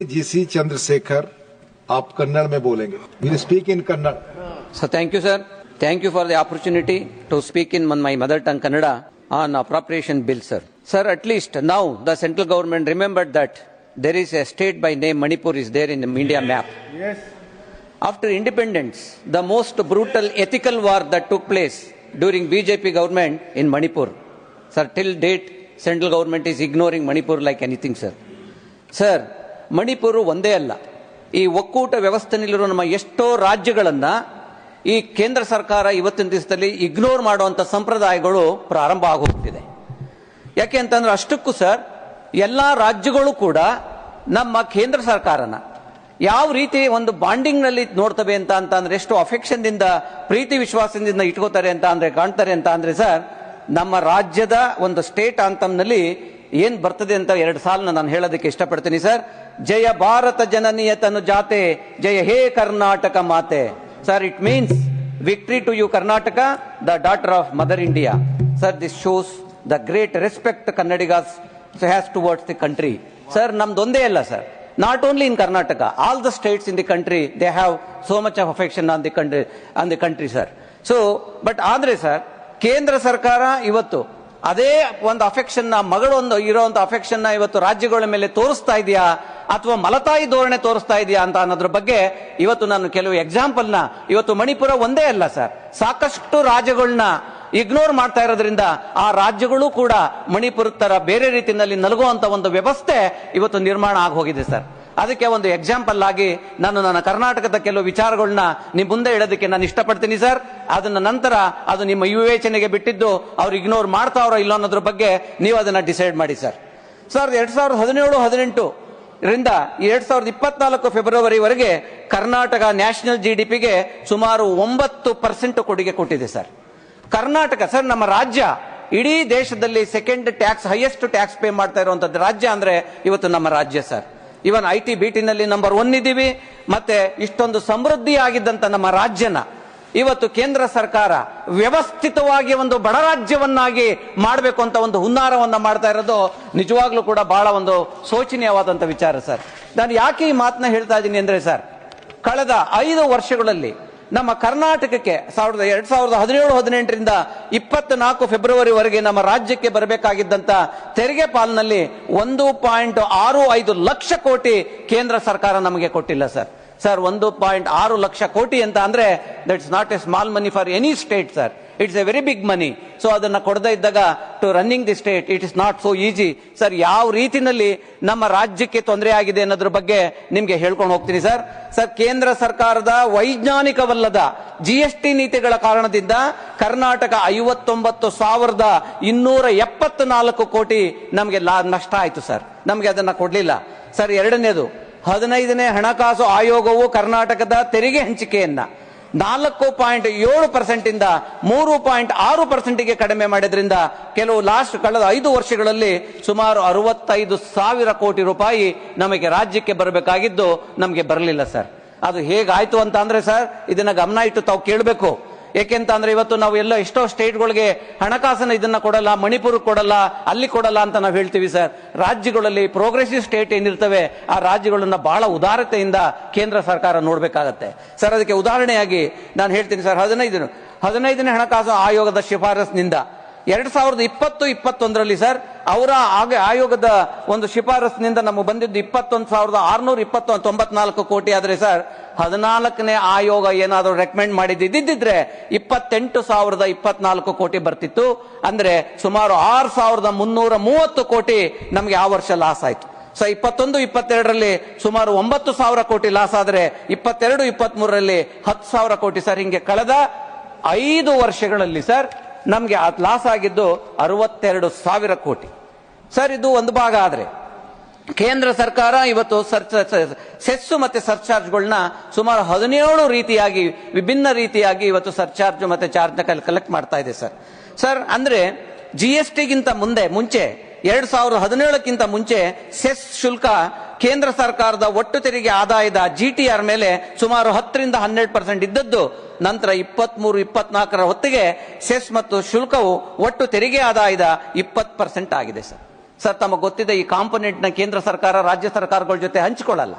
GC Chandrashekhar आप कन्नड़ में बोलेंगे। Will speak in Kannada sir thank you sir thank you for the opportunity to speak in man my mother tongue Kannada on appropriation bill sir sir at least now the central government remembered that there is a state by name Manipur is there in India map after independence the most brutal ethical war that took place during BJP government in Manipur sir till date central government is ignoring Manipur like anything sir sir Manipur ಒಂದೇ ಅಲ್ಲ. ಈ ಒಕ್ಕೂಟ ವ್ಯವಸ್ಥೆನಲ್ಲಿರುವ ನಮ್ಮ ಎಷ್ಟೋ ರಾಜ್ಯಗಳನ್ನ ಈ ಕೇಂದ್ರ ಸರ್ಕಾರ ಇವತ್ತಿನ ದಿವಸದಲ್ಲಿ ಇಗ್ನೋರ್ ಮಾಡುವಂತ ಸಂಪ್ರದಾಯಗಳು ಪ್ರಾರಂಭ ಆಗೋಗ್ತಿದೆ ಯಾಕೆ ಅಂತಂದ್ರೆ ಅಷ್ಟಕ್ಕೂ ಸರ್, ಎಲ್ಲ ರಾಜ್ಯಗಳು ಕೂಡ ನಮ್ಮ ಕೇಂದ್ರ ಸರ್ಕಾರನ ಯಾವ ರೀತಿ ಒಂದು ಬಾಂಡಿಂಗ್ನಲ್ಲಿ ನೋಡ್ತವೆ ಅಂತ ಅಂತ ಅಂದ್ರೆ ಎಷ್ಟು ಅಫೆಕ್ಷನ್ದಿಂದ ದಿಂದ ಪ್ರೀತಿ ವಿಶ್ವಾಸದಿಂದ ಇಟ್ಕೋತಾರೆ ಅಂತ ಅಂದರೆ, ಕಾಣ್ತಾರೆ ಅಂತ ಅಂದರೆ ಸರ್, ನಮ್ಮ ರಾಜ್ಯದ ಒಂದು ಸ್ಟೇಟ್ನಲ್ಲಿ ಏನ್ ಬರ್ತದೆ ಅಂತ ಎರಡು ಸಾಲನ್ನ ನಾನು ಹೇಳೋದಕ್ಕೆ ಇಷ್ಟಪಡ್ತೀನಿ ಸರ್. ಜಯ ಭಾರತ ಜನನೀಯ ತನು ಜಾತೆ, ಜಯ ಹೇ ಕರ್ನಾಟಕ ಮಾತೆ. Sir it means victory to you Karnataka the daughter of mother India sir this shows the great respect Kannadigas has towards the country sir ನಮ್ದೊಂದೇ ಅಲ್ಲ sir not only in Karnataka all the states in the country they have so much of affection on the country on the country sir so but ಆದ್ರೆ sir ಕೇಂದ್ರ ಸರ್ಕಾರ ಇವತ್ತು ಅದೇ ಒಂದು ಅಫೆಕ್ಷನ್ನ ಮಗಳೊಂದು ಇರುವಂತ ಅಫೆಕ್ಷನ್ನ ಇವತ್ತು ರಾಜ್ಯಗಳ ಮೇಲೆ ತೋರಿಸ್ತಾ ಇದೆಯಾ? ಅಥವಾ ಮಲತಾಯಿ ಧೋರಣೆ ತೋರಿಸ್ತಾ ಇದೆಯಾ ಅಂತ ಅನ್ನೋದ್ರ ಬಗ್ಗೆ ಇವತ್ತು ನಾನು ಕೆಲವು ಎಕ್ಸಾಂಪಲ್ನ ಇವತ್ತು ಮಣಿಪುರ ಒಂದೇ ಅಲ್ಲ ಸರ್. ಸಾಕಷ್ಟು ರಾಜ್ಯಗಳನ್ನ ಇಗ್ನೋರ್ ಮಾಡ್ತಾ ಇರೋದ್ರಿಂದ ಆ ರಾಜ್ಯಗಳು ಕೂಡ ಮಣಿಪುರ ತರ ಬೇರೆ ರೀತಿಯಲ್ಲಿ ನಲಗುವಂತ ಒಂದು ವ್ಯವಸ್ಥೆ ಇವತ್ತು ನಿರ್ಮಾಣ ಆಗಿ ಸರ್. ಅದಕ್ಕೆ ಒಂದು ಎಕ್ಸಾಂಪಲ್ ಆಗಿ ನಾನು ನನ್ನ ಕರ್ನಾಟಕದ ಕೆಲವು ವಿಚಾರಗಳನ್ನ ನಿಮ್ಮ ಮುಂದೆ ಇಡೋದಕ್ಕೆ ನಾನು ಇಷ್ಟಪಡ್ತೀನಿ ಸರ್. ಅದನ್ನ ನಂತರ ಅದು ನಿಮ್ಮ ವಿವೇಚನೆಗೆ ಬಿಟ್ಟಿದ್ದು ಅವ್ರು ಇಗ್ನೋರ್ ಮಾಡ್ತಾವ್ರೋ ಇಲ್ಲ ಅನ್ನೋದ್ರ ಬಗ್ಗೆ ನೀವು ಅದನ್ನ ಡಿಸೈಡ್ ಮಾಡಿ ಸರ್. ಸರ್, ಎರಡ್ ಸಾವಿರದ ಹದಿನೇಳು, ಹದಿನೆಂಟು ರಿಂದ ಎರಡ್ ಸಾವಿರದ ಇಪ್ಪತ್ನಾಲ್ಕು ಫೆಬ್ರವರಿವರೆಗೆ ಕರ್ನಾಟಕ ನ್ಯಾಷನಲ್ ಜಿ ಡಿ ಪಿಗೆ ಸುಮಾರು ಒಂಬತ್ತು ಪರ್ಸೆಂಟ್ ಕೊಡುಗೆ ಕೊಟ್ಟಿದೆ ಸರ್. ಕರ್ನಾಟಕ ಸರ್, ನಮ್ಮ ರಾಜ್ಯ ಇಡೀ ದೇಶದಲ್ಲಿ second tax highest tax pay ಮಾಡ್ತಾ ಇರುವಂತದ್ದು ರಾಜ್ಯ ಅಂದ್ರೆ ಇವತ್ತು ನಮ್ಮ ರಾಜ್ಯ ಸರ್. ಇವನ್ ಐ ಟಿ ಬಿಟಿನಲ್ಲಿ ನಂಬರ್ ಒನ್ ಇದ್ದೀವಿ ಮತ್ತೆ ಇಷ್ಟೊಂದು ಸಮೃದ್ಧಿ ಆಗಿದ್ದಂತ ನಮ್ಮ ರಾಜ್ಯನ. ಇವತ್ತು ಕೇಂದ್ರ ಸರ್ಕಾರ ವ್ಯವಸ್ಥಿತವಾಗಿ ಒಂದು ಬಡ ರಾಜ್ಯವನ್ನಾಗಿ ಮಾಡಬೇಕು ಅಂತ ಒಂದು ಹುನ್ನಾರವನ್ನು ಮಾಡ್ತಾ ಇರೋದು ನಿಜವಾಗ್ಲೂ ಕೂಡ ಬಹಳ ಒಂದು ಶೋಚನೀಯವಾದಂತ ವಿಚಾರ, ಸರ್. ನಾನು ಯಾಕೆ ಈ ಮಾತನ್ನ ಹೇಳ್ತಾ ಇದ್ದೀನಿ ಅಂದ್ರೆ, ಸರ್, ಕಳೆದ ಐದು ವರ್ಷಗಳಲ್ಲಿ ನಮ್ಮ ಕರ್ನಾಟಕಕ್ಕೆ ಸಾವಿರದ ಎರಡ್ ಸಾವಿರದ ಹದಿನೇಳು, ಹದಿನೆಂಟರಿಂದ ಇಪ್ಪತ್ನಾಲ್ಕು ಫೆಬ್ರವರಿವರೆಗೆ ನಮ್ಮ ರಾಜ್ಯಕ್ಕೆ ಬರಬೇಕಾಗಿದ್ದಂತ ತೆರಿಗೆ ಪಾಲ್ನಲ್ಲಿ ಒಂದು ಪಾಯಿಂಟ್ ಆರು ಐದು ಲಕ್ಷ ಕೋಟಿ ಕೇಂದ್ರ ಸರ್ಕಾರ ನಮಗೆ ಕೊಟ್ಟಿಲ್ಲ, ಸರ್. ಸರ್, ಒಂದು ಪಾಯಿಂಟ್ ಆರು ಲಕ್ಷ ಕೋಟಿ ಅಂತ ಅಂದ್ರೆ that's not a small money for any state sir it's a very big money so ಅದನ್ನು ಕೊಡದೇ ಇದ್ದಾಗ to running the state it is not so easy sir ಯಾವ ರೀತಿನಲ್ಲಿ ನಮ್ಮ ರಾಜ್ಯಕ್ಕೆ ತೊಂದರೆ ಆಗಿದೆ ಅನ್ನೋದ್ರ ಬಗ್ಗೆ ನಿಮ್ಗೆ ಹೇಳ್ಕೊಂಡು ಹೋಗ್ತೀನಿ ಸರ್ ಸರ್ ಕೇಂದ್ರ ಸರ್ಕಾರದ ವೈಜ್ಞಾನಿಕವಲ್ಲದ ಜಿ ಎಸ್ ಟಿ ನೀತಿಗಳ ಕಾರಣದಿಂದ ಕರ್ನಾಟಕ ಐವತ್ತೊಂಬತ್ತು ಸಾವಿರದ ಇನ್ನೂರ ಎಪ್ಪತ್ನಾಲ್ಕು ಕೋಟಿ ನಮಗೆ ನಷ್ಟ ಆಯಿತು ಸರ್ ನಮಗೆ ಅದನ್ನ ಕೊಡ್ಲಿಲ್ಲ. ಸರ್ ಎರಡನೇದು, ಹದಿನೈದನೇ ಹಣಕಾಸು ಆಯೋಗವು ಕರ್ನಾಟಕದ ತೆರಿಗೆ ಹಂಚಿಕೆಯನ್ನ ನಾಲ್ಕು ಪಾಯಿಂಟ್ ಏಳು ಪರ್ಸೆಂಟ್ ಇಂದ ಮೂರು ಪಾಯಿಂಟ್ ಆರು ಪರ್ಸೆಂಟ್ಗೆ ಕಡಿಮೆ ಮಾಡಿದ್ರಿಂದ ಕೆಲವು ಲಾಸ್ಟ್ ಕಳೆದ ಐದು ವರ್ಷಗಳಲ್ಲಿ ಸುಮಾರು ಅರವತ್ತೈದು ಸಾವಿರ ಕೋಟಿ ರೂಪಾಯಿ ನಮಗೆ ರಾಜ್ಯಕ್ಕೆ ಬರಬೇಕಾಗಿದ್ದು ನಮಗೆ ಬರಲಿಲ್ಲ ಸರ್ ಅದು ಹೇಗಾಯ್ತು ಅಂತ ಅಂದ್ರೆ ಸರ್ ಇದನ್ನ ಗಮನ ಇಟ್ಟು ತಾವು ಕೇಳಬೇಕು. ಏಕೆಂತ ಅಂದ್ರೆ ಇವತ್ತು ನಾವು ಎಲ್ಲ ಎಷ್ಟೋ ಸ್ಟೇಟ್ಗಳಿಗೆ ಹಣಕಾಸನ್ನು ಇದನ್ನ ಕೊಡಲ್ಲ ಮಣಿಪುರ ಕೊಡಲ್ಲ, ಅಲ್ಲಿ ಕೊಡಲ್ಲ ಅಂತ ನಾವು ಹೇಳ್ತೀವಿ ಸರ್. ರಾಜ್ಯಗಳಲ್ಲಿ ಪ್ರೋಗ್ರೆಸಿವ್ ಸ್ಟೇಟ್ ಏನಿರ್ತವೆ, ಆ ರಾಜ್ಯಗಳನ್ನ ಬಹಳ ಉದಾರತೆಯಿಂದ ಕೇಂದ್ರ ಸರ್ಕಾರ ನೋಡಬೇಕಾಗತ್ತೆ. ಸರ್, ಅದಕ್ಕೆ ಉದಾಹರಣೆಯಾಗಿ ನಾನು ಹೇಳ್ತೀನಿ ಸರ್, ಹದಿನೈದು, ಹದಿನೈದನೇ ಹಣಕಾಸು ಆಯೋಗದ ಶಿಫಾರಸ್ನಿಂದ ಎರಡ್ ಸಾವಿರದ ಇಪ್ಪತ್ತು, ಇಪ್ಪತ್ತೊಂದರಲ್ಲಿ ಸರ್, ಅವರ ಆಗ ಆಯೋಗದ ಒಂದು ಶಿಫಾರಸ್ನಿಂದ ನಮಗೆ ಬಂದಿದ್ದು ಇಪ್ಪತ್ತೊಂದು ಸಾವಿರದ ಆರ್ನೂರ ಇಪ್ಪತ್ತು ತೊಂಬತ್ನಾಲ್ಕು ಕೋಟಿ ಆದರೆ ಸರ್, ಹದಿನಾಲ್ಕನೇ ಆಯೋಗ ಏನಾದರೂ ರೆಕಮೆಂಡ್ ಮಾಡಿದ್ದಿದ್ರೆ ಇಪ್ಪತ್ತೆಂಟು ಸಾವಿರದ ಇಪ್ಪತ್ನಾಲ್ಕು ಕೋಟಿ ಬರ್ತಿತ್ತು. ಅಂದ್ರೆ ಸುಮಾರು ಆರು ಸಾವಿರದ ಮುನ್ನೂರ ಮೂವತ್ತು ಕೋಟಿ ನಮಗೆ ಆ ವರ್ಷ ಲಾಸ್ ಆಯ್ತು. ಸೊ ಇಪ್ಪತ್ತೊಂದು, ಇಪ್ಪತ್ತೆರಡರಲ್ಲಿ ಸುಮಾರು ಒಂಬತ್ತು ಸಾವಿರ ಕೋಟಿ ಲಾಸ್ ಆದರೆ ಇಪ್ಪತ್ತೆರಡು ಇಪ್ಪತ್ತ್ ಮೂರರಲ್ಲಿ ಹತ್ತು ಸಾವಿರ ಕೋಟಿ ಸರ್ ಹಿಂಗೆ ಕಳೆದ ಐದು ವರ್ಷಗಳಲ್ಲಿ ಸರ್ ನಮಗೆ ಲಾಸ್ ಆಗಿದ್ದು ಅರವತ್ತೆರಡು ಸಾವಿರ ಕೋಟಿ. ಸರ್, ಇದು ಒಂದು ಭಾಗ ಆದರೆ ಕೇಂದ್ರ ಸರ್ಕಾರ ಇವತ್ತು ಸೆಸ್ಸು ಮತ್ತೆ ಸರ್ಚಾರ್ಜ್ಗಳನ್ನ ಸುಮಾರು ಹದಿನೇಳು ರೀತಿಯಾಗಿ, ವಿಭಿನ್ನ ರೀತಿಯಾಗಿ ಇವತ್ತು ಸರ್ಚಾರ್ಜ್ ಮತ್ತೆ ಚಾರ್ಜ್ ಕಲೆಕ್ಟ್ ಮಾಡ್ತಾ ಇದೆ ಸರ್. ಸರ್, ಅಂದ್ರೆ ಜಿ ಎಸ್ ಟಿಗಿಂತ ಮುಂದೆ, ಮುಂಚೆ, ಎರಡು ಸಾವಿರದ ಹದಿನೇಳಕ್ಕಿಂತ ಮುಂಚೆ ಸೆಸ್ ಶುಲ್ಕ ಕೇಂದ್ರ ಸರ್ಕಾರದ ಒಟ್ಟು ತೆರಿಗೆ ಆದಾಯದ ಜಿ ಟಿ ಆರ್ ಮೇಲೆ ಸುಮಾರು ಹತ್ತರಿಂದ ಹನ್ನೆರಡು ಪರ್ಸೆಂಟ್ ಇದ್ದದ್ದು, ನಂತರ ಇಪ್ಪತ್ಮೂರು, ಇಪ್ಪತ್ನಾಲ್ಕರ ಹೊತ್ತಿಗೆ ಸೆಸ್ ಮತ್ತು ಶುಲ್ಕವು ಒಟ್ಟು ತೆರಿಗೆ ಆದಾಯದ ಇಪ್ಪತ್ತು ಪರ್ಸೆಂಟ್ ಆಗಿದೆ ಸರ್. ಸರ್, ತಮಗೆ ಗೊತ್ತಿದೆ ಈ ಕಾಂಪೊನೆಂಟ್ನ ಕೇಂದ್ರ ಸರ್ಕಾರ, ರಾಜ್ಯ ಸರ್ಕಾರಗಳ ಜೊತೆ ಹಂಚಿಕೊಳ್ಳಲ್ಲ.